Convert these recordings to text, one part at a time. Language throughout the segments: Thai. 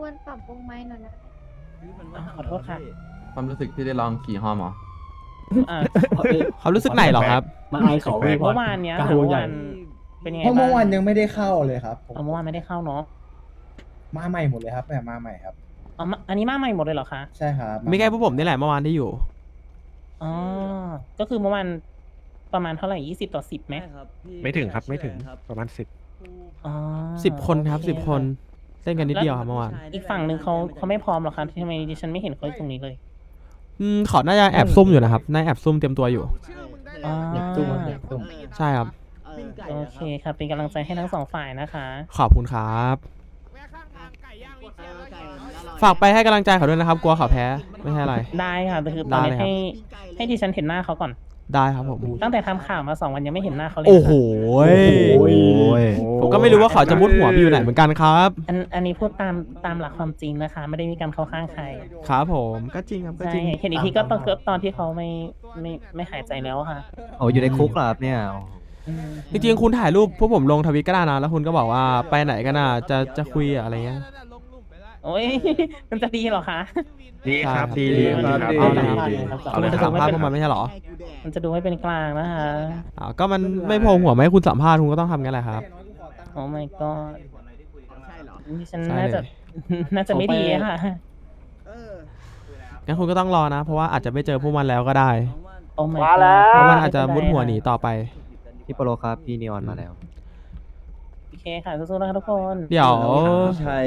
ควรปรับวงไม้หน่อยนะขอโทษค่ะ ความรู้สึกที่ได้ลองขี่ฮอมเหรอ อ่าเขารู้สึกไหนเหรอครับ มาไอเขาเมื่อวานเนี้ยกาเมื่รอใหญ่วานเป็นยังไงเพราะบ้าเมื่อวานงยังไม่ได้เข้าเลยครับผมเอาเมื่อวานไม่ได้เข้าเนาะมาใหม่หมดเลยครับแบบมาใหม่ครับ เอามาอันนี้มาใหม่หมดเลยเหรอคะใช่ครับไม่แค่พวกผมนี่แหละเมื่อวานที่อยู่ อ๋อก็คือเมื่อวานประมาณเท่าไหร่ยี่สิบต่อสิบไหม ไม่ถึงครับไม่ถึงประมาณสิบ อ๋อสิบคนครับโอเสิบคน เล่นกันนิดเดียวครับเมื่อวานอีกฝั่งหนึ่งเขาเขาไม่พร้อมหรอคะทำไมดิฉันไม่เห็นเขาอยู่ตรงนี้เลยอืมเขาน่าจะแอบซุ่มอยู่นะครับน่าแอบซุ่มเตรียมตัวอยู่อ๋ออยากตุ้มครับอยากตุ้มใช่ครับ โอเคครับ เป็นกำลังใจให้ทั้งสองฝ่ายนะคะ ขอบคุณครับ ฝากไปให้กำลังใจเขาด้วยนะครับ กลัวเขาแพ้ ไม่ใช่อะไร ได้ค่ะแต่คือตอนนี้ได้เลยครับ ให้ให้ดิฉันเห็นหน้าเขาก่อน ได้ครับผม ตั้งแต่ทำข่าวมาสองวันยังไม่เห็นหน้าเขาเลยโอ้โหค่ะผมก็ไม่รู้ว่าเขาจะมุดหัวไปอยู่ไหนเหมือนกันครับ อันอันนี้พูดตามตามหลักความจริงนะคะ ไม่ได้มีการเข้าข้างใครครับผมก็จริงครับก็ใช่จริงเห็นอีกทีก็ตอนก็ตอนที่เขาไม่ไม่ไม่หายใจแล้วอะค่ะโอ้อยู่ในคุกเหรอครับเนี่ยอืมจริงๆคุณถ่ายรูปพวกผมลงทวิตก็ได้นะแล้วคุณก็บอกว่าไปไหนกันน่ะจะจะคุยอะไรเงี้ย โอ้ยมันจะดีเหรอคะ ดีครับใช่ดีครับครับเอาละครับเอาคุณเลยจะครับสัมภาษณ์พวกมันไม่ใช่เหรอมันจะดูไม่เป็นกลางนะคะอ้าวก็มันไม่โผล่หัวมาให้คุณสัมภาษณ์คุณก็ต้องทำงั้นแหละครับ โอ้ my god ดิฉันใช่น่าเลยจะ น่าจะไม่ดีอะค่ะ งั้นคุณก็ต้องรอนะ เพราะว่าอาจจะไม่เจอพวกมันแล้วก็ได้ โอ้ my มา god แล้วเพราะมันอาจจะมุดหัวหนีต่อไป พี่โปโลครับ พี่นีออนมาแล้วโอ เคค่ะสู้ๆนะคะทุกคนเดี๋ยวใช่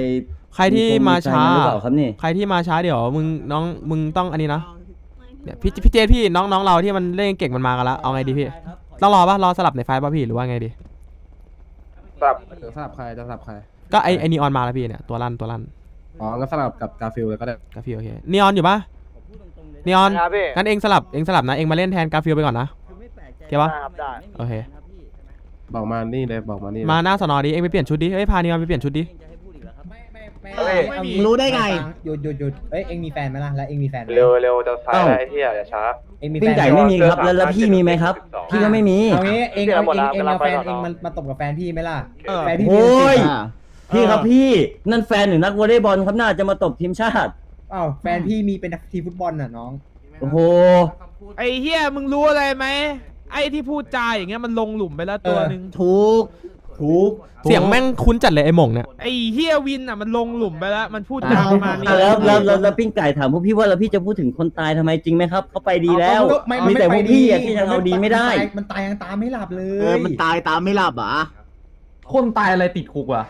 ใครที่มาช้า หรือเปล่าครับนี่ ใครที่มาช้าเดี๋ยวมึงน้องมึงต้องอันนี้นะเนี่ยพี่พี่เจษพี่น้องน้องเราที่มันเล่นเก่งมันมากันแล้วเอาไงดีพี่ต้องรอปะรอสลับในไฟล์ป่ะพี่หรือว่าไงดี สลับสลับใครจะสลับใคร ก็ไอไอนีออนมาแล้วพี่เนี่ยตัวลั่นตัวลั่นอ๋อก็สลับกับกาฟิลเลยก็ได้กาฟิลโอเคนีออนอยู่ปะนีออนงั้นเองสลับเองสลับนะเองมาเล่นแทนกาฟิลไปก่อนนะโอเคปะโอเค บอกมานี่เลยบอกมานี่เลยมาหน้าสอนอดิเองไปเปลี่ยนชุดดิเอ้ยพานีออนไปเปลี่ยนชุดดิไม่ไม่ไม่รู้ได้ไง หยุดหยุดหยุดเอ้ยเอ็งมีแฟนไหมล่ะ แล้วเอ็งมีแฟนไหมเร็วเร็วจะสายอะไรที่อย่าช้าเอ็งมีปิ้แฟงนไก่ไม่มีครับ แล้วแล้วพี่มีไหมครับ พี่ก็ไม่มีเอางี้เอ็งเอาหมดเอ็งแล้วเอ็งเอาแฟนกำลังไปเอ็งต่อมามาตบกับแฟนพี่ไหมล่ะเออแฟนพี่มีโอ้ยสิบอะพี่ครับพี่ นั่นแฟนหรือนักวอลเลย์บอลครับน่าจะมาตบทีมชาติอ้าวแฟนพี่มีเป็นทีมฟุตบอลน่ะน้อง โอ้โห ไอ้เฮียมึงรู้อะไรไหม ไอ้ที่พูดจาอย่างเงี้ยมันลงหลุมไปแล้วตัวเออหนึ่งถูกถูกเสียงแม่งคุ้นจัดเลยไอหม่งเนี่ยไอ้เฮียวินอะมันลงหลุมไปแล้วมันพูดจาประมาณนี้อะแล้วแล้วแล้วแล้วปิ้งไก่ถามพวกพี่ว่าแล้วพี่จะพูดถึงคนตายทำไมจริงไหมครับเขาไปดีแล้วเอาก็ไมีแต่พวกไพี่อะที่ยังเอาดีไม่ได้ มันตายยังตามไม่หลับเลยเออมันตายตามไม่หลับอะคนตายอะไรติดคุกวะ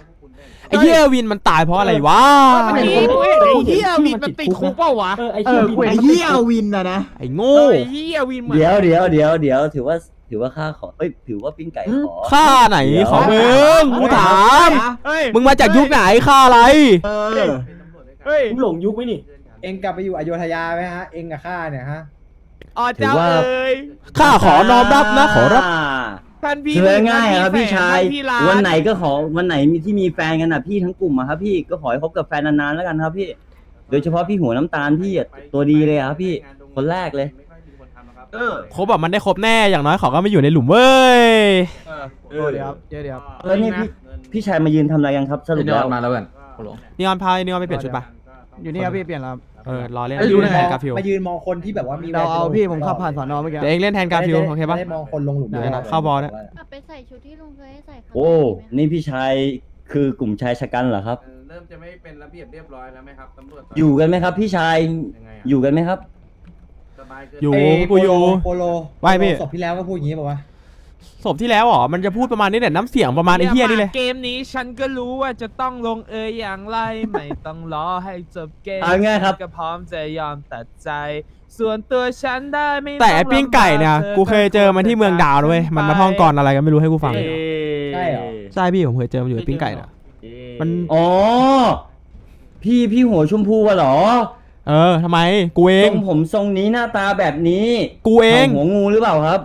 ไอเฮียวินมันตายเพราะอะไรวะเมื่อกี้กูเห็นไอ้เฮียวินมันติดคุกเปล่าวะเออไอเอเชี่ยอวินไอ้เหี้ยวินนะนะไอเอโง่อไอ้เฮียวินเหมือนเดี๋ยวเดี๋ยวเดี๋ยวเดี๋ยวถือว่าถือว่าข้าขอเอ้ยถือว่าปิ้งไก่ขอค่าไหนเดี๋ยวของมึงกูถาม เฮ้ยมึงมาจากยุคไหนค่าอะไร เออเฮ้ยหลงยุคไหมนี่เอ็งกลับไปอยู่อโยธยาไหมฮะ เอ็งกับข้าเนี่ยฮะอ๋อเจ้าถือว่าเอ้ยข้าขอน้อมรับนะ ขอรับ ท่านพี่ถือว่าง่ายครับท่นพี่ชายท่นพี่ร้าวันไหนก็ขอวันไหนมีที่มีแฟนกันอะพี่ทั้งกลุ่มอะครับพี่ก็ขอให้คบกับแฟนนานๆแล้วกันครับพี่ โดยเฉพาะพี่หัวน้ำตาลพี่อะตัวดีเลยอะครับพี่คนแรกเลย เออครบแบบมันได้ครบแน่อย่างน้อยเขาก็ไม่อยู่ในหลุมเว้ยเดี๋ยวเดี๋ยวเดี๋ยวแล้วนี่พี่พี่ชายมายืนทำอะไรกันครับสรุปเดี๋ยวแล้ว มาแล้วเพื่อนโปโลนีออนพายนีออนไปเปลี่ยนชุดปะ อยู่นี่ครับพี่เปลี่ยนแล้วเออรอเล่นมายืนแทมอนงกาฟิลมายืนมองคนที่แบบว่ามีเราเอาแววพี่ผมขับผ่านสอนอเมื่อกี้ เดี๋ยวเองเล่นแทนกาฟิลโอเคปะได้มองคนลงหลุมเดี๋ยวนะเข้าบอลนะ กลับไปใส่ชุดที่ลุงเคยให้ใส่ครั้งโอ้ แรกดีไหมนี่พี่ชายคือกลุ่มชายชะกันเหรอครับ เริ่มจะไม่เป็นระเบียบเรียบร้อยแล้วไหมครับตำรวจอยู่กันไหมครับ พี่ชายอยู่กันไหมครับ สบายเกินอยู่เอ้กูอยู่ โปโลไม่พี่ ศพที่แล้วก็พูดอย่างนี้ป่าวะ ศพที่แล้วเหรอมันจะพูดประมาณนี้แหละน้ำเสียงประมาณไอ้เฮียนี่เลย เกมนี้ฉันก็รู้ว่าจะต้องลงเอยอย่างไร ไม่ต้องรอให้จบเกมเอาง่ายครับก็พร้อมจะยอมตัดใจ ส่วนตัวฉันได้ไม่แต่ไอ้งปิ้งไก่เนี่ยลำบากูเคยเจอมันที่เมืองดาวด้วยมันมาท่องกรอะไรกันไม่รู้ให้กูฟังเอ๊ะใช่เหรอ ใช่พี่ผมเคยเจอมันอยู่ไอ้ปิ้งไก่น่ะมันอ๋อ พี่พี่หัวชมพูอะเหรอเออทำไมกูเอทงรงผมทรงนี้หน้าตาแบบนี้กูเอง หัวงูหรือเปล่าครับ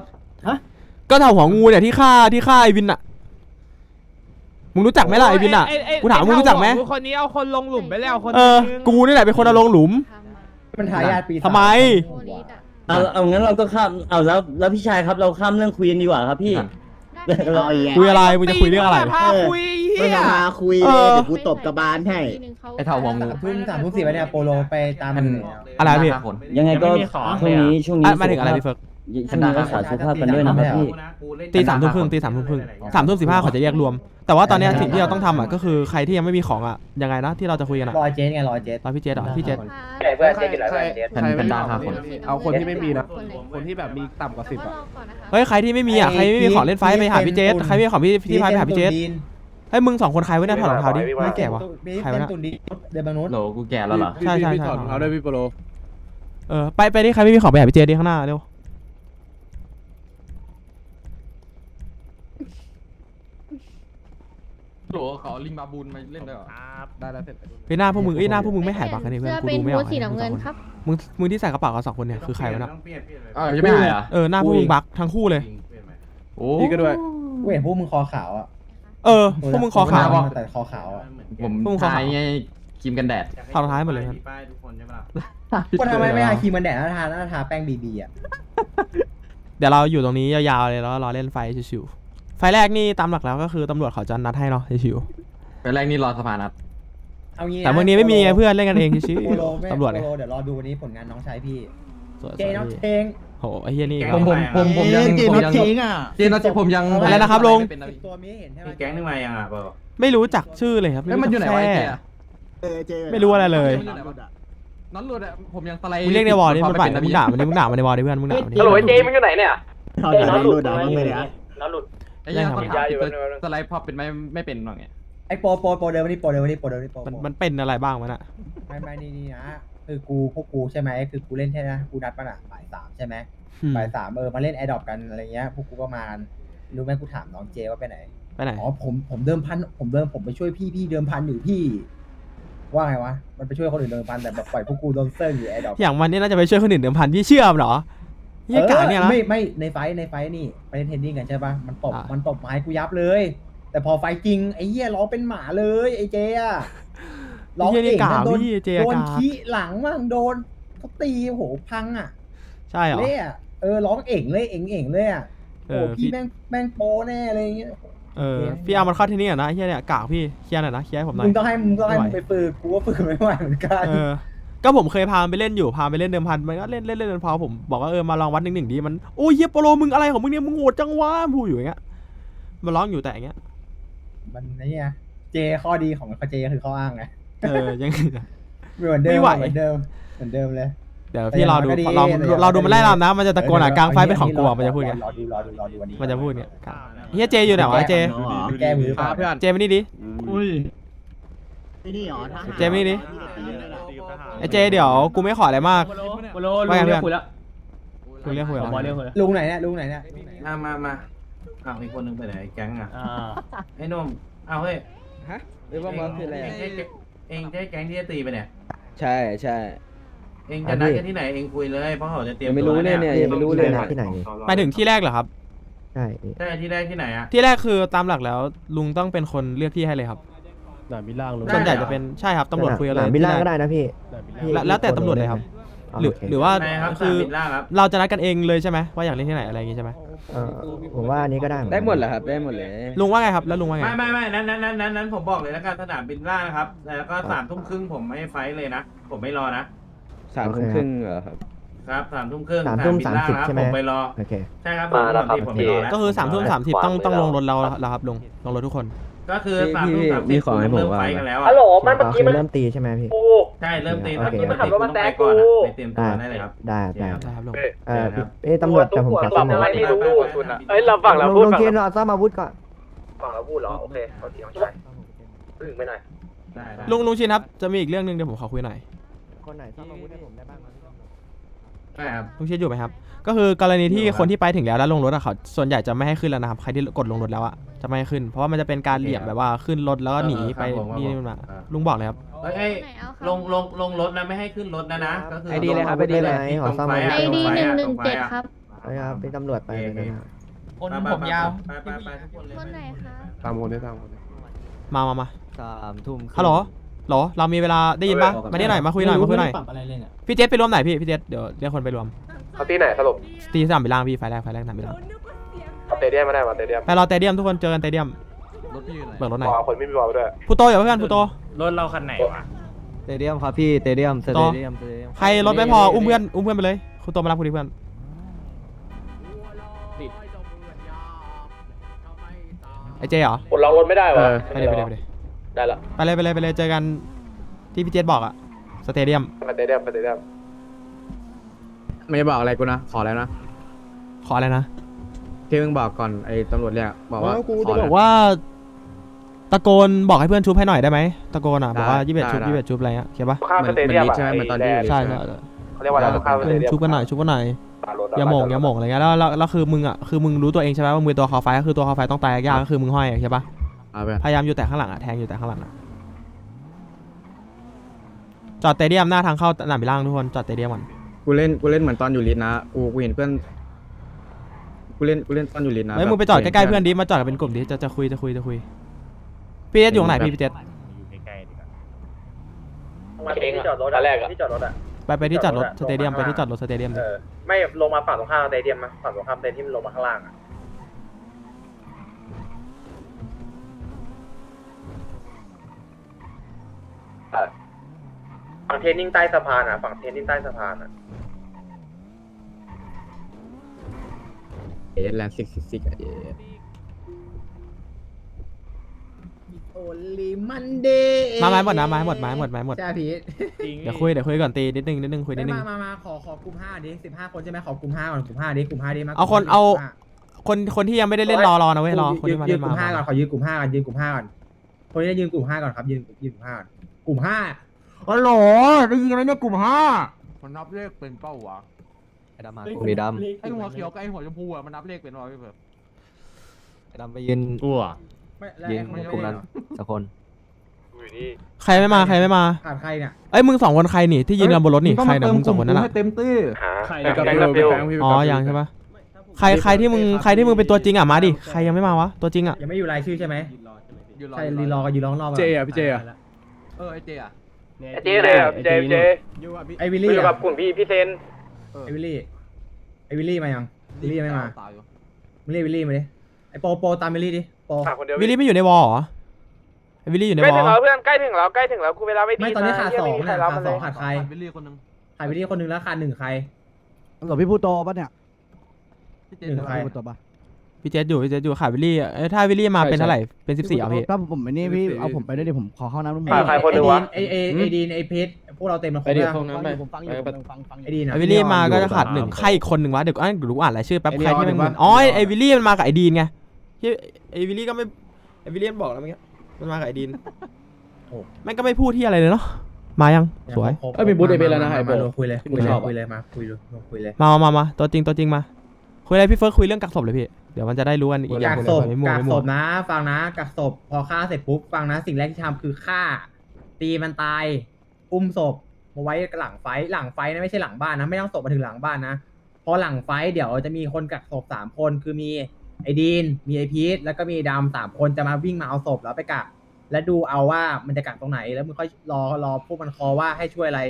ก็เท่าหัวงูเนี่ยที่ฆ่าที่ฆ่าไอวินอะมึงรู้จักไหมล่ะไอวินอะไไกูถามมึงรู้จักไหมอ้คนนี้เอาคนลงหลุมไปแล้วคนเออ นึงกูนี่แหละเป็นคนเอาลงหลุมทำมามันทายาทปีศาจทำไม โอลิสอะเอาเอางั้นเราก็ข้ามเอาแล้วแล้วพี่ชายครับเราข้ามเรื่องคุยกันดีกว่าครับพี่ ได้คุยอะไรมึงจะคุยเรื่องอะไร พาคุยเฮียคุยเออกูตบกระบาลให้ ไอ้เท่าหัวงูสามทุ่มสามทุ่มสี่วันเนี่ยโปโลไปตามมัน อะไรพี่ ยังไงก็ยังไม่มีของช่วงเลยอะนี้ช่วงนี้อะหมายถึงอะไรพี่เฟิร์ก ช่วงนี้รักษาสุขภาพกันด้วยนะครับพี่ ตีสามทุ่มครึ่งตีสามทุ่มครึ่งสามทุ่มสิบห้าเขาจะแยกรวม แต่ว่าตอนเนี้ยสิ่งที่เราต้องทำอะก็คือใครที่ยังไม่มีของอะยังไงนะที่เราจะคุยกันอะรอยเจสไงรอยเจสรอพี่เจษเหรอพี่เจษเพื่อนเจ๊กินอะไรเจ๊แพนแพนด้าห้าคนเอาคนที่ไม่มีนะคนคนที่แบบมีต่ำกว่าสิบอะเฮ้ยใครที่ไม่มีอะใครไม่มีของเล่นไฟไปหาพี่เจษใครไม่มีของพี่พี่พายไปหาพี่เจษเฮ้ยมึงสองคนใครไว้เนี่ยถอดรองเท้าดิไม่แก่วะใครวะเป็นน่ะตุนดีเดินบางนู้นโหลกูแก่แล้วเหรอใช่ใช่พี่ใช่ถอดรองเท้าด้วยพี่โปโลเออไปไปดิใครไม่มีของไปหาพี่เจษดิข้างหน้าเร็ว โหลขอลิงบาบูนมาเล่นด้วยเหรอได้แล้วเสร็จเฮ้ยหน้าพวกมึงเอ้ยหน้าพวกมึงไม่หายบักกันนี่เพื่อนเสื้อกูเป็นดูไม่อโบอกสีน้ำเงินครับ มึงมึงที่ใส่กระเป๋ากับสองคนเนี่ยคือใครวะน่ะอ้าวยังไม่หายเหรอะเออหน้าพวกมึงบักทั้งคู่เลย โอ้พี่ก็ด้วยกูเห็นพวกมึงคอขาวอะเออพวกมึงคอขาว แต่คอขาวอะผมพวกมึงขอ ทายไงครีมกันแดดถอดรองเท้าให้หมดเลยครับ ป้ายทุกคนใช่ปะล่ะก็ทำไมไม่ทาครีมมันแดดแล้วทาแล้วทาแป้งบีบีอะ เดี๋ยวเราอยู่ตรงนี้ยาวๆเลยแล้วรอเล่นไฟชิวๆ ไฟแรกนี่ตามหลักแล้วก็คือตำรวจเขาจะนัดให้เนาะชิวไปแรกนี่รอสภานัดเอางี้ๆนะแต่เมื่อนี้ไม่มีไงเพื่อนเล่นกันเองชิวโปโลไม่ๆตำรวจโปเนี่ยโลเดี๋ยวรอดูวันนี้ผลงานน้องชายพี่ สวยเจน้องๆเชงโหไอ้เฮียนี่ ผมผมผมผมยังผมยังอะเจนนัทผมยังอะไรนะครับลุง เป็นอะไรตัวมีให้เห็นใช่ไหม มีแก๊งนึงมายังอะเปล่าไม่รู้จักชื่อเลยครับเอ้ยมันอยู่ไหนวะไอ้แค่เจ๊อะไม่รู้อะไรเลยนั่นหลุดอะผมยังสไลด์มึงเรียกในวอลดิพมึงไปป่าเป็นมึงด่ามันดิมึงด่ามันในวอลดิเพื่อนมึงด่ามันดิ ฮัลโหลเจ๊มึงอยู่ไหนเนี่ยเอาด่าหลุดด่ามึงเลยนะ ไอ้เหี้ยังได้ครับเขาถามสไลด์พอเป็นไม่ไม่เป็นหรอไงไอ้โปรโปรโปรเดินวันนี้โปรเดินวันนี้โปรเดินวันนี้โปรมันโปรมันเป็นอะไรบ้างวะน่ะไม่ไม่นี่นี่นะคือกูพวกกูใช่ไหมคือกูเล่นใช่ไหมกูนัดมันอะบ่ายสามใช่ไหมอืมบ่ายสามเออมาเล่นแอร์ดรอปกันอะไรเงี้ยพวกกูก็มากันรู้ไหมกูถามน้องเจว่าไปไหนไปไหนอ๋อผมผมเดิมพันผมเดิมผมไปช่วยพี่พี่เดิมพันอยู่พี่ ว่าไงวะมันไปช่วยคนอื่นเดิมพันแต่แบบปล่อยพวกกูโดนเซิร์ฟอยู่แอร์ดรอปอย่างวันนี้น่าจะไปช่วยคนอื่นเดิมพันพี่เชื่อมเหรอ เฮียกาเนี่ยนะ ไม่ไม่ในไฟท์ในไฟท์นี่ไปเล่นเทนนิสกันใช่ปะมันตบอะ มันตบไม้กูยับเลย แต่พอไฟท์จริงไอ้เหี้ยร้องเป็นหมาเลยไอ้เจอะร้องเฮียนี่เก่งกานะโดนพี่เจโดนกาขี้หลังมั่งโดนเขาตีโอ้โหพังอะใช่เหรอ เละอะเออร้องเอ่งเลยเอ่งเอ่งเลยอะเอโอ้อพี่พี่แม่งแม่งโปแน่อะไรเงี้ย เออพี่เอามันเข้าที่นี่อะนะเฮียเนี่ยกากพี่เคลียร์หน่อยนะเคลียร์ให้ผมหน่อมึยงต้องให้มึงต้องให้ไม่มึงไหว ไปฝึกกูก็ฝึกไม่ไหวเหมือนกัน เออ ก็ผมเคยพามันไปเล่นอยู่พาไปเล่นเดิมพันมันก็เล่นเล่นเล่นเล่นพอผมบอกว่าเออมาลองวัดหนึ่งหนึ่งดีมันโอ้ยเฮียโปโลมึงอะไรของมึงเนี่ยมึงโหดจังวะพูดอยู่อย่างเงี้ยมันร้องอยู่แต่อย่างเงี้ยมันไอ้เนี่ยเจข้อดีของเขาเจคือข้ออ้างไงเออยังไงนะเหมือนเดิมไม่ไหวเหมือนเดิมเหมือนเดิมเลยเดี๋ยวพี่รอดูแต่อย่างเราน้อยก็ดีเราดูมันไล่ลำนะ มันจะตะโกนเอออะกลางไฟเป็นของกลัวมันจะพูดไงรอดูรอดูรอดูวันนี้มันจะพูดไงเฮียเจอยู่ไหนวะเจแก้มือเปล่าเพื่อนเจมานี่ดิอุ้ยนี่หรอทหารเจมานี่ดิ ไอเจเดี๋ยวกูไม่ขออะไรมากโปโลว่าไงเพื่อนคุยแล้วคุยเรื่องคุยอะไรบอลเรียกคุยแล้วลุงไหนเนี่ยลุงไหนเนี่ยมามามาอ้าวอีกคนนึงไปไหนไอ้แก๊งอะไอ้หนุ่มอ้าวเฮ้ยฮะเรียกว่ามันคืออะไรเองใช่แก๊งเองใช่แก๊งที่จะตีไปเนี่ย ใช่ใช่ เองจะนัดกันที่ไหนเองคุยเลยเพราะเขาจะเตรียมยังไม่รู้ตัวเนี่ยเนี่ยยังไม่รู้เลยนะ ที่ไหน ไปถึงที่แรกเหรอครับ ใช่ ใช่ที่แรกที่ไหนอะที่แรกคือตามหลักแล้วลุงต้องเป็นคนเลือกที่ให้เลยครับ หนามิล่างลงได้ส่วนใหญ่จะเป็นใช่ครับตำรวจคุยกันเลยบิลล่าก็ได้นะพี่ แล้วแล้วแต่ตำรวจเลยครับ หรือหรือว่าไหนครับสคืนามอบินล่างครับเราจะนัดกันเองเลยใช่ไหมว่าอยากเล่นที่ไหนอะไรอย่างงี้ใช่ไหมผมว่าอันนี้ก็ได้ได้หมดเหรอครับได้หมดเลยลุงว่าไงครับแล้วลุงว่าไงไม่ไม่ไม่นั้นนั้นนั้นนั้นนั้นผมบอกเลยแล้วกันสนามบินล่างนะครับแล้วก็สามทุ่มครึ่งผมไม่ไฟท์เลยนะผมไม่รอนะสามทุ่มครึ่งเหรอครับครับสามทุ่มครึ่งสามทุ่มบินล่างสามสิบนะครับใช่ไหมผมไปรอโอเคใช่ครับมาแล้วครับผมไปรอแล้วก็คือสามทุ่มสามสิบต้องต้องลงรถแล้วแล้วครับลุงลงรถทุกคน ก็คือพี่สามทุ่มพี่สามมีสิบของให้ผมเริ่มว่าไฟท์กันแล้วฮัอะลโหลมันเมื่อกี้มันเริ่มตีใช่ไหมพี่ใช่เริ่มตีโอเคตอนนี้มันขับรถมาแตกก่อนอะไปเตรียมตัวได้เลยครับ ได้ได้ใช่ครับลุง เออเอ้ตำรวจแต่ผมจับตำรวจที่รู้เอ้ยเราฝั่งเราพูดลงฝั่งเทียนรอซ่อมอาวุธก่อนฝั่งเราพูดเหรอโอเคเอาทีเอาใช่ถึงไปหน่อย ได้ได้ลุงลุงชินครับ จะมีอีกเรื่องหนึ่งเดี๋ยวผมขอคุยหน่อย คนไหนซ่อมอาวุธให้ผมได้บ้างครับ ได้ครับลุงชินอยู่ไหมครับ ก็คือกรณีที่คนที่ไปถึงแล้วแล้วลงรถอะเขาส่วนใหญ่จะไม่ให้ขึ้นแล้วนะครับ ใครที่กดลงรถแล้วอะจะไม่ให้ขึ้น เพราะว่ามันจะเป็นการเหลี่ยมแบบว่าขึ้นรถแล้วก็หนีไปนี่นี่มาลุงบอกเลยครับเอ้ยเอ้ยไหนเอาครับลงลงลงรถนะไม่ให้ขึ้นรถนะนะ ก็คือไอดีเลยครับไอดีเลยตรงไฟอะไอตรงดีไฟหนึ่งอะหนึ่งตรงไฟเจ็ดอะครับครับเป็นตำรวจไปเลยนะคนผมยาว ไปไปไปทุกคนเลย คนไหนคะ ตามคนได้ตามคนมามามาสามทุ่มฮัลโหลเหรอเรามีเวลาได้ยินปะมาได้หน่อยมาคุยหน่อยมาคุยหน่อยพี่เจษไปรวมไหนพี่พี่เจษเดี๋ยวเรียกคนไปรวมเขาที่ไหนสรุป ตีสนามบินล่างพี่ไฟแรกไฟแรกสนามบินล่างปเตเดียมไม่ได้มาเตเดียมไปรอเตเดียมทุกคนเจอกันเตเดียมเบิกรถไหนขอคนไม่มีบอลด้วย พูโตอย่าเพื่อนพูโต รถเราคันไหนวะเตเดียมครับพี่เตเดียมต่อใครรถไม่พออุ้มเพื่อนอุ้มเพื่อนไปเลยพูโตมารับคุณดิเพื่อนไอเจเหรอกดล็อกรถไม่ได้วะไปเลยไปเลยไปเลย ได้ละไปเลยไปเลยไปเลยเจอกันที่พี่เจษบอกอะสเตเดียม มาเตเดียมมาเตเดียมไม่ได้บอกอะไรกูนะ ขอแล้วนะ ขออะไรนะที่มึงบอกก่อนไอ้ตำรวจเรียกบอกว่ากูขจะอบอกแล้วว่า ตะโกนบอกให้เพื่อนชุบให้หน่อยได้ไหมตะโกนอะบอกว่าได้ยี่สิบเอ็ดชุบได้ ยี่สิบเอ็ดชุบอะไรเงี้ยเข้าปะข้ามสเตเดียมเหมือนใช่ไหมเหมือนตอนที่ใช่ใช่เขาเรียกว่าอะไรข้ามสเพื่เตอนเดียมชุบกันหน่อยชุบกันหน่อยอย่าโหมงอย่าโหมงอะไรเงี้ยแล้วแล้วแล้วคือมึงอะคือมึงรู้ตัวเองใช่ไหมว่ามึงเป็นตัวคอไฟก็คือตัวคอไฟต้องตายยากก็คือมึงห้อยอะใช่ปะ เอาไปพยายามอยู่แต่ข้างหลังอะแทงอยู่แต่ข้างหลังอะจอดเตเดียมหน้าทางเข้าสนามบินล่างทุกคนจอดเตเดียมก่อนกูเล่นกูเล่นเหมือนตอนอยู่ลิสนะกูกูเห็นเพื่อนกูเล่นกูเล่นตอนอยู่ลิสนะเฮ้ยมึงไปจอดใกล้ๆเพื่อนดิมาจอดกันเป็นกลุ่มดิจะจะคุยจะคุยจะคุยพี่เจษอยู่ตรงไหนพี่พี่เจษอยู่ใกล้ๆดีกว่ามาที่จอดรถแรกอะที่จอดรถอะไปไปที่จอดรถจสอดรถเตเดียมลงไปมาที่จอดรถสเตเดียมดิเออไม่ลงมาฝั่งตรงข้ามสเตเดียมมาฝั่งตรงข้ามสเตเดียมลงมาข้างล่างอะ ฝั่งเทรนนิ่งใต้สะพานอะฝั่งเทรนนิ่งใต้สะพานอะเอแลนด์ซิกซิกซิกอะเอโอลิมันเดย์มาไม้หมดนะไม้หมดไม้หมดไม้หมดใช่พีทจริงเดี๋ยวคุยเดี๋ยวคุยก่อนตีนิดนึงนิดนึงคุยนิดนึง มามามาขอขอกลุ่มห้าดิสิบห้าคนใช่ไหมขอกลุ่มห้าก่อนกลุ่มห้าดิกลุ่มห้าดิมาเอาคนเอา คนคนที่ยังไม่ได้เล่นรอรอนะเว้ยรอคนยืที่นมายืเล่นนกลุ่มามห้าก่อนขอยืนกลุ่มห้าก่อนยืนกลุ่มห้าก่อนคนนี้ยืนกลุ่มห้าก่อนครับยืนยืนกลุ่มห้าก่อน กลุ่มห้าอ๋อโหลได้ยินไหมเนี่ยกลุ่มห้ามันนับเลขเป็นเป้าวะไอ้ดำมากูมีดไอ้หัวเขียวกับไอ้หัวชมพูอะมันนับเลขเป็นวะพี่เบิร์ดำไอ้ดำไปยืนอ้วไม่แล้วยืนไอ้คนกลุ่มนั้นสักคนอยู่นี่ใครไม่มาใครไม่มาขาดใครเนี่ยเอ้ยมึงสองคนใครนี่ที่ยืนกันบนรถนี่ใครนะมึงสองคนนั่นแหละให้เต็มตื้อหาใครแก๊งกับดับฟิเบิวลแฟงพี่อ๋อยังใช่ปะใครใครที่มึงใครที่มึงเป็นตัวจริงอะมาดิใครยังไม่มาวะตัวจริงอะยังไม่อยู่รายชื่อใช่ไหมยืนรอใช่รีรอกันยืนร้องรอบเจอะพี่เจอะ เออไอ้เจอะไอเจไหนอะพี่เจพี่เจไอวิลอลี่ยู่กับอะกลุ่มพี่พี่เซนไอวิลลี่ไอวิลลี่มายังวิลลี่ยังไม่มาตายอยู่วิลลี่วิลลี่มาดิไอโปโปตามวิลลี่ดิโปฝากคนเดียววิลลี่ไม่อยู่ในวอลเหรอไอ้วิลลี่อยู่ในใกล้วอถึลงแล้วเพื่อนใกล้ถึงแล้วใกล้ถึงแล้วกูเวลาไม่ดีไม่ตอนนี้ขาดสองเหี้ยไม่มีใครนะรับขามัดนสเลองยขาดใครบิลลี่คนหนึงขาดวิลลี่คนหนึงแล้วขาดหนึ่งใครกับพี่พูโตปะเนี่ยพี่เจหนึ่งใครพี่พูโตปะ พี่เจษอยู่พี่เจษอยู่ขาดวิลลี่อะเอ้ยถ้าวิลลี่มาเป็นเท่าไหร่เป็นสิบสี่อะพี่ ถ้าผมไม่นี่พี่เอาผมไปด้วยดิผมขอเข้าน้ำรุ่มไอใครคนหนึ่งวะ ไอไอไอดีนไอเพชรพวกเราเต็มแล้วครบไปดิแล้วห้องน้ำไปผมฟังอยู่ผมฟังฟังอไอยู่ดีนะไอวิลลี่มาก็จะขาดหนึ่งใครอีกคนหนึ่งวะเดี๋ยวอ่านดูอ่านรายชื่อแป๊บใครที่มันเหมือนอ๋อไอวิลลี่มันมากับไอดีนไงที่ไอวิลลี่ก็ไม่ไอวิลลี่มันบอกแล้วเมื่อกี้มันมากับไอดีนแม่งก็ไม่พูดที่อะไรเลยเนาะมายังสวยครบเอ้ยมีบูธ AB แล้วนะมาไอ้โปมาลงคุยเลยที่คุมึยงเลยชอบอะคุยเลยมาคุยเลยลงคุยเลยมามามาตัวจริงตัวจริงมา คุยอะไรพี่เฟิร์สคุยเรื่องกักศพเลยพี่ เดี๋ยวมันจะได้รู้กันอีกอย่ากางกคนศพไม่มั่วกากไม่ศมั่วพนะฟังนะกักศพพอฆ่าเสร็จปุ๊บฟังนะสิ่งแรกที่ทำคือฆ่า ตีมันตาย อุ้มศพมาไว้หลังไฟหลังไฟนะไม่ใช่หลังบ้านนะไม่ต้องศพมาถึงหลังบ้านนะเพอหลังไฟเดี๋ยวจะมีคนกักศพสามคนคือมีไอดีนมีไอพีทแล้วก็มีไอ้ดำสามคนจะมาวิ่งมาเอาศพแล้วไปกักและดูเอาว่ามันจะกักตรงไหนแล้วมึงค่อยรอรอพวกมันคอว่าให้ช่วยอะไร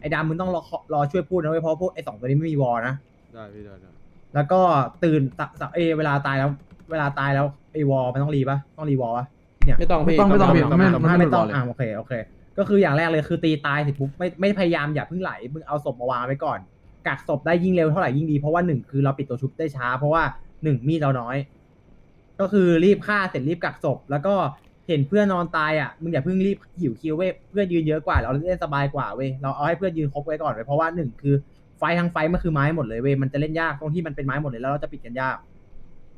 ไอ้ดำมึงต้องรอรอช่วยพูดนะเว้ยเพราะพวกไอ้สองตัวนี้ไม่มีวอลนะ ได้พี่ได้ได้ แล้วก็ตื่นสะสะเอยเวลาตายแล้ว เวลาตายแล้วไอ้วอลมันต้องรีปะต้องรีวอลปะเนี่ยไม่ต้องพี่ไม่ต้องไม่ต้องไม่ไม่ต้องไม่ต้องเลยอ่าโอเคโอเค ก็คืออย่างแรกเลยคือตีตายเสร็จปุ๊บไม่ไม่พยายามอย่าเพิ่งไหลมึงเอาศพมาวางไว้ก่อนกักศพได้ยิ่งเร็วเท่าไหร่ยิ่งดีเพราะว่าหนึ่งคือเราปิดตัวชุบได้ช้า เพราะว่าหนึ่งมีดเราน้อย ก็คือรีบฆ่าเสร็จรีบกักศพ แล้วก็เห็นเพื่อนนอนตายอะมึงอย่าเพิ่งรีบหิวคิวเว้ยเพื่อนยืนเยอะกว่าเราเล่นสบายกว่าเว้ยเราเอาให้เพื่อนยืนครบไว้ก่อนเว้ยเพราะว่าหนึ่งคือ ไฟทั้งไฟมันคือไม้หมดเลยเว้ยมันจะเล่นยากตรงที่มันเป็นไม้หมดเลยแล้วเราจะปิดกันยาก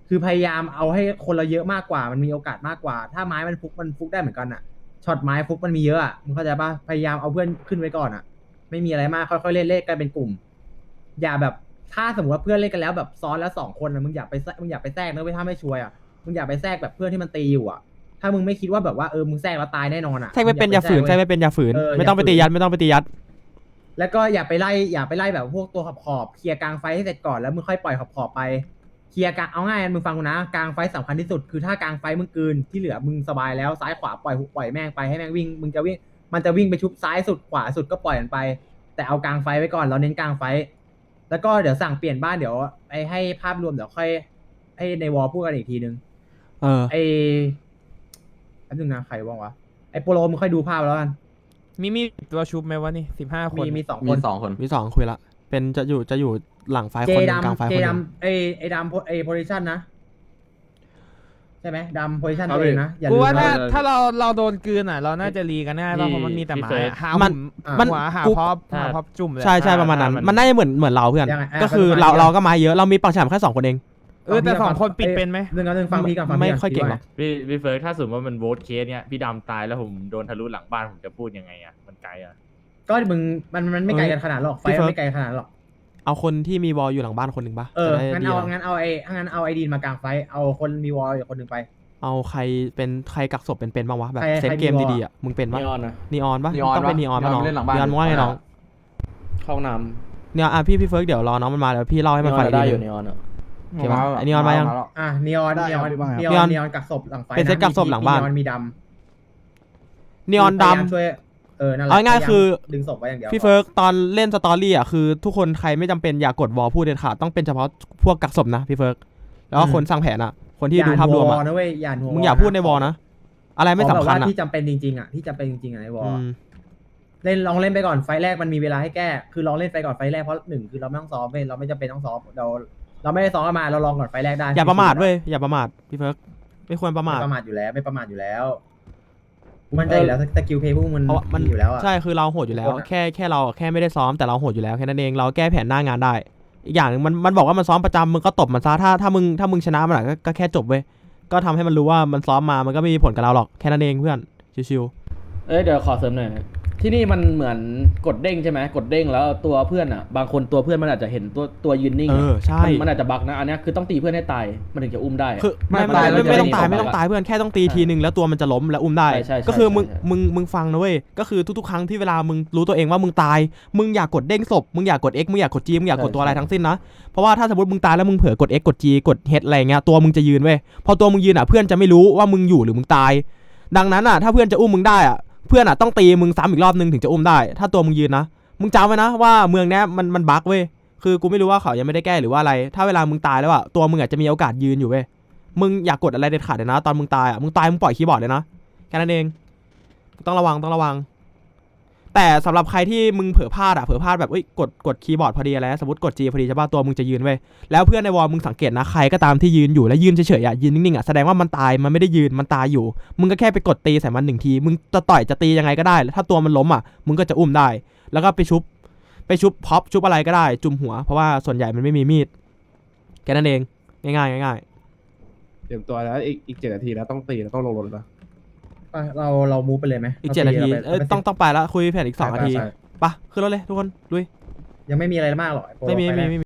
คือพยายามเอาให้คนเราเยอะมากกว่า มันมีโอกาสมากกว่า ถ้าไม้มันฟุกมันฟุกได้เหมือนกันอะช็อตไม้ฟุกมันมีเยอะอะมึงเข้าใจปะพยายามเอาเพื่อนขึ้นไว้ก่อนอะไม่มีอะไรมากค่อยๆเล่นเล่นกันเป็นกลุ่ม อย่าแบบถ้าสมมติว่าเพื่อนเล่นกันแล้วแบบซ้อนแล้วสองคนนะมึงอย่าไปแทรกมึงอย่าไปแทรกนะเว้ยถ้าไม่ช่วยอะมึงอย่าไปแทรกแบบเพื่อนที่มันตีอยู่อะถ้ามึงไม่คิดว่าแบบว่าเออมึงแทรกแล้วตายแน่นอนอะแทรกไม่เป็นอย่าฝืนแทรกไม่เป็นอย่าฝืนเออไม่ต้องไปตียัดไม่ต้องไปตียัด แล้วก็อย่าไปไล่อย่าไปไล่แบบพวกตัวขอบขอบๆเคลียร์กลางไฟให้เสร็จก่อนแล้วมึงค่อยปล่อยขอบขอบๆไปเคลียร์กลางเอาง่ายมึงฟังกูนะกลางไฟสำคัญที่สุดคือถ้ากลางไฟมึงกลืนที่เหลือมึงสบายแล้วซ้ายขวาปล่อยปล่อยแม่งไปให้แม่งวิ่งมึงจะวิ่งมันจะวิ่งไปชุบซ้ายสุดขวาสุดก็ปล่อยมันไป แต่เอากลางไฟไว้ก่อนเราเน้นกลางไฟ แล้วก็เดี๋ยวสั่งเปลี่ยนบ้านเดี๋ยวไปให้ภาพรวมเดี๋ยวค่อยให้ในวอลพูดกันอีกทีนึงเออไออันนึงนะใครบ้างวะไอโปโลมึงค่อยดูภาพแล้วกัน มีมีตัวชุบไหมวะนี่สิบห้าคน มีมีสองมีคนสองคนมีสองคุยละ เป็นจะอยู่จะอยู่หลังไฟเจคนหนึ่งกลางไฟดำคเจนหนึ่งดำไอไอดำไอโพซิชันนะ ใช่ไหมดำโพซิชันเอาตัวไปเองนะอย่ากูลืมว่าถ้านะ ถ้าเราเราโดนกลืนอะ เราน่าจะรีกันแน่เพราะมันมีแต่หมาหามันมันมันหัวหากูพอบหาพอบจุ่มเลย ใช่ใช่ประมาณนั้น มันน่าจะเหมือนเหมือนเราเพื่อน ยังไงอะก็คือประมาณเรานี้เราก็มาเยอะเรามีปังฉลามแค่สองคนเอง เออแต่สองคนปิดเป็นไหม หนึ่งกับหนึ่งฟังพี่ก่อนฟังไม่พี่ก่อนค่อยเก่งหรอก พี่พี่เฟิร์สถ้าสมมติว่ามันโวตเคสเนี้ยพี่ดำตายแล้วผมโดนทะลุหลังบ้านผมจะพูดยังไงอะมันไกลอะก็มึงมันมันไม่ไกลกันขนาดหรอกไฟพี่เฟิมันร์ส ไม่ไกลขนาดหรอกเอาคนที่มีวอลอยู่หลังบ้านคนหนึ่งปะเออจะได้งั้นดีเอาหน่อยงั้นเอาไอ้งั้นเอาไอดีนมากลางไฟเอาคนมีวอลอยู่คนหนึ่งไป เอาใครเป็นใครกักศพเป็นเป็นบ้างวะแบบใครเซตใครเกมมีวอล ดีๆอะมึงเป็นปะนีออนนะนีออนปะนีออนต้องเป็นปะนีออนปะน้องนีออนเล่นหลังบ้าน นีออนว่าไงน้องเข้าห้องน้เนี่ยอะพี่พี่เฟิร์กเดี๋ยวรอน้องมันมาเดี๋ยวพี่เล่าำให้มันฟังอีกได้ทีอหยู่นึงนีออนอะ โอเคปะไอ้นีออนมายัง อะนีออนได้นีออนครับพี่บ้างครับ นีอนีอออนนนีออนกักศพหลังไฟเป็นเซตกักศพหลังบ้านนีออนมีดนีำออนด พยายามช่วยเออนั่นแหละเอาง่ายๆคือพยมดึงศพไว้อย่างเดียวำพี่เฟิร์กตอนเล่นสตอรี่อะคือทุกคนใครไม่จำเป็นอย่ากดวอลพูดเด็ดขาดต้องเป็นเฉพาะพวกกักศพนะพี่เฟิร์กแล้วก็คนสร้างแผนอะ คนที่ดูภาพรวมอย่อะนันะเว้ยอย่านัวมึงอย่าพูดในวอลนะอะไรไม่สำคัญขอแบบอะว่าที่จำเป็นจริงๆอะที่จำเป็นจริงๆอะในวอลอืม เล่นลองเล่นไปก่อนไฟล์แรกมันมีเวลาให้แก้คือลองเล่นไปก่อนไฟล์แรกเพราะหนึ่งคือเราไม่ต้องซ้อมเว้ยเราไม่จำเป็นต้องซ้อมเรา เราไม่ได้ซ้อมกันมาเราลองก่อนไฟล์แรกได้อย่าประมาทเว้ยอย่าประมาทพี่เฟิร์กไม่ควรประมาท ไม่ประมาทอยู่แล้วไม่ประมาทอยู่แล้วมันใจอยู่แล้วสกิลเพย์พวกมึงเพราะว่ามัน ดีอยู่แล้วอะ ใช่คือเราโหดอยู่แล้วแค่แค่เราแค่ไม่ได้ซ้อมแต่เราโหดอยู่แล้วแค่นั้นเองเราแก้แผนหน้างานได้ อีกอย่างหนึงมันมันบอกว่ามันซ้อมประจำมึงก็ตบมันซะถ้าถ้ามึงถ้ามึงชนะมันอะก็ก็แค่จบเว้ยก็ทำให้มันรู้ว่ามันซ้อมมามันก็ไม่มีผลกับเราหรอกแค่นั้นเองเพื่อนชิวเอ้ยเดี๋ยวขอเสริมหน่อย ที่นี่มันเหมือนกดเด้งใช่ไหมกดเด้งแล้วตัวเพื่อนอะบางคนตัวเพื่อนมันอาจจะเห็นตัวตัวยืนนิ่งเออะอใช่ มันมันอาจจะบักนะอันเนี้ยคือต้องตีเพื่อนให้ตายมันถึงจะอุ้มได้อะคือไม่ไม่ไม่ตายไม่แล้วไม่ต้องตายจะได้ไม่ต้องตายเพื่อนแค่ต้องตีทีนึงแล้วตัวมันจะล้มแล้วอุ้มได้ ใช่ใช่ใช่ก็คือมึงใช่ใช่ มึงมึงฟังนะเว้ยก็คือทุกๆครั้งที่เวลามึงรู้ตัวเองว่ามึงตาย มึงอยากกดเด้งศพมึงอยากกด X มึงอยากกด G มึงอยากกดตัวอะไรทั้งสิ้นนะเพราะว่าถ้าสมมติมึงตายแล้วมึงเผลอกด X กด G กด H อะไรเงี้ยตัวมึงจะยืนเว้ยพอตัวมึงยืนอะเพื่อนจะไม่รู้ว่ามึงอยู่หรือมึงตาย ดังนั้นอะถ้าเพื่อนจะอุ้มมึงได้อะ เพื่อนอะต้องตีมึงซ้ำอีกรอบนึงถึงจะอุ้มได้ ถ้าตัวมึงยืนนะ มึงจำไว้นะว่าเมืองเนี้ยมันมันบั๊กเว้ย คือกูไม่รู้ว่าเขายังไม่ได้แก้หรือว่าอะไร ถ้าเวลามึงตายแล้วอะตัวมึงอาจจะมีโอกาสยืนอยู่เว้ย มึงอย่ากกดอะไรเด็ดขาดเลยนะ ตอนมึงตายอะมึงตายมึงปล่อยคีย์บอร์ดเลยนะ แค่นั้นเอง ต้องระวังต้องระวัง แต่สำหรับใครที่มึงเผลอพลาดอะเผลอพลาดแบบเอ้ยกดกดคีย์บอร์ดพอดีอะไรสมมติกด G พอดีใช่ป่ะตัวมึงจะยืนเว้ยแล้วเพื่อนในวอลมึงสังเกตนะใครก็ตามที่ยืนอยู่แล้วยืนเฉยๆอะยืนนิ่งๆอะแสดงว่ามันตายมันไม่ได้ยืนมันตายอยู่ มึงก็แค่ไปกดตีใส่มันหนึ่งทีมึงจะต่อยจะตียังไงก็ได้ถ้าตัวมันล้มอะมึงก็จะอุ้มได้ แล้วก็ไปชุบไปชุบพ็อปชุบอะไรก็ได้ จุ่มหัวเพราะว่าส่วนใหญ่มันไม่มีมีดแค่นั้นเองง่ายๆง่ายๆเตรียมตัวแล้วอีกอีกเจ็ดนาทีแล้วต้องตีแล้วต้องลงรถแล้ว ไปเราเรามูฟไปเลยไหมๆอีกเจ็ดนาทีรเอ้ยไปต้องต้องไปแล้วคุยแผนอีกสองไปนาทีไปไปไปะขึ้นรถเลยทุกคนลุยยังไม่มีอะไรมากหรอกอ้โปรไม่มีฟไม่แรกมี